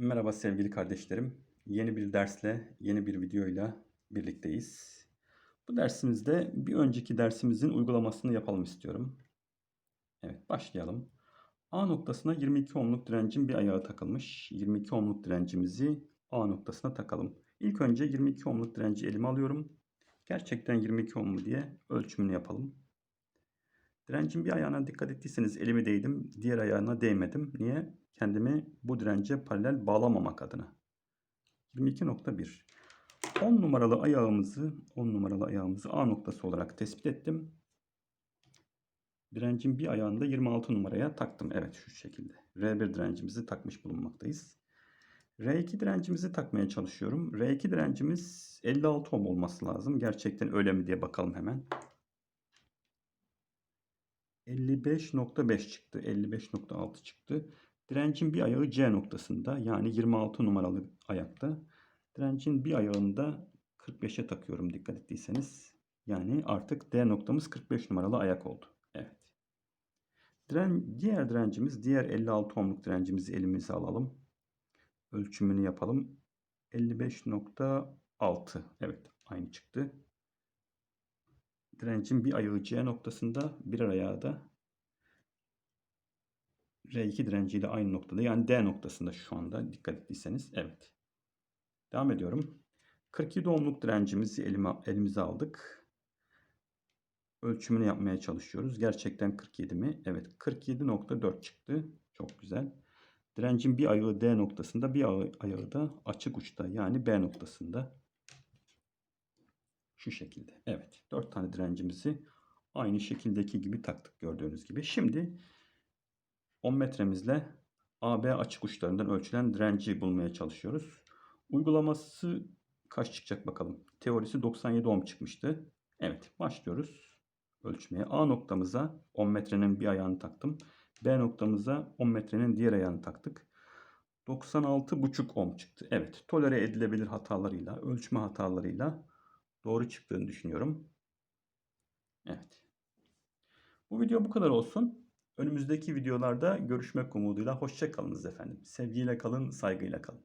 Merhaba sevgili kardeşlerim. Yeni bir dersle, yeni bir videoyla birlikteyiz. Bu dersimizde bir önceki dersimizin uygulamasını yapalım istiyorum. Evet, başlayalım. A noktasına 22 ohmluk direncin bir ayağı takılmış. 22 ohmluk direncimizi A noktasına takalım. İlk önce 22 ohmluk direnci elime alıyorum. Gerçekten 22 ohm mu diye ölçümünü yapalım. Direncin bir ayağına dikkat ettiyseniz elimi değdim, diğer ayağına değmedim. Niye? Kendimi bu dirence paralel bağlamamak adına. 22.1 10 numaralı ayağımızı 10 numaralı ayağımızı A noktası olarak tespit ettim. Direncin bir ayağını da 26 numaraya taktım. Evet şu şekilde. R1 direncimizi takmış bulunmaktayız. R2 direncimizi takmaya çalışıyorum. R2 direncimiz 56 ohm olması lazım. Gerçekten öyle mi diye bakalım hemen. 55.5 çıktı. 55.6 çıktı. Direncin bir ayağı C noktasında yani 26 numaralı ayakta. Direncin bir ayağını da 45'e takıyorum dikkat ettiyseniz. Yani artık D noktamız 45 numaralı ayak oldu. Evet. Diren, diğer direncimiz diğer 56 ohmluk direncimizi elimize alalım. Ölçümünü yapalım. 55.6 evet aynı çıktı. Direncin bir ayağı C noktasında bir ayağı da R2 direnciyle aynı noktada yani D noktasında şu anda dikkat ettiyseniz evet. Devam ediyorum. 47 ohmluk direncimizi elime, elimize aldık. Ölçümünü yapmaya çalışıyoruz. Gerçekten 47 mi? Evet 47.4 çıktı. Çok güzel. Direncin bir ayağı D noktasında bir ayağı da açık uçta yani B noktasında. Şu şekilde. Evet. 4 tane direncimizi aynı şekildeki gibi taktık gördüğünüz gibi. Şimdi 10 metremizle AB açık uçlarından ölçülen direnci bulmaya çalışıyoruz. Uygulaması kaç çıkacak bakalım. Teorisi 97 ohm çıkmıştı. Evet başlıyoruz ölçmeye. A noktamıza 10 metrenin bir ayağını taktım. B noktamıza 10 metrenin diğer ayağını taktık. 96,5 ohm çıktı. Evet tolere edilebilir hatalarıyla, ölçme hatalarıyla doğru çıktığını düşünüyorum. Evet. Bu video bu kadar olsun. Önümüzdeki videolarda görüşmek umuduyla hoşça kalınız efendim. Sevgiyle kalın, saygıyla kalın.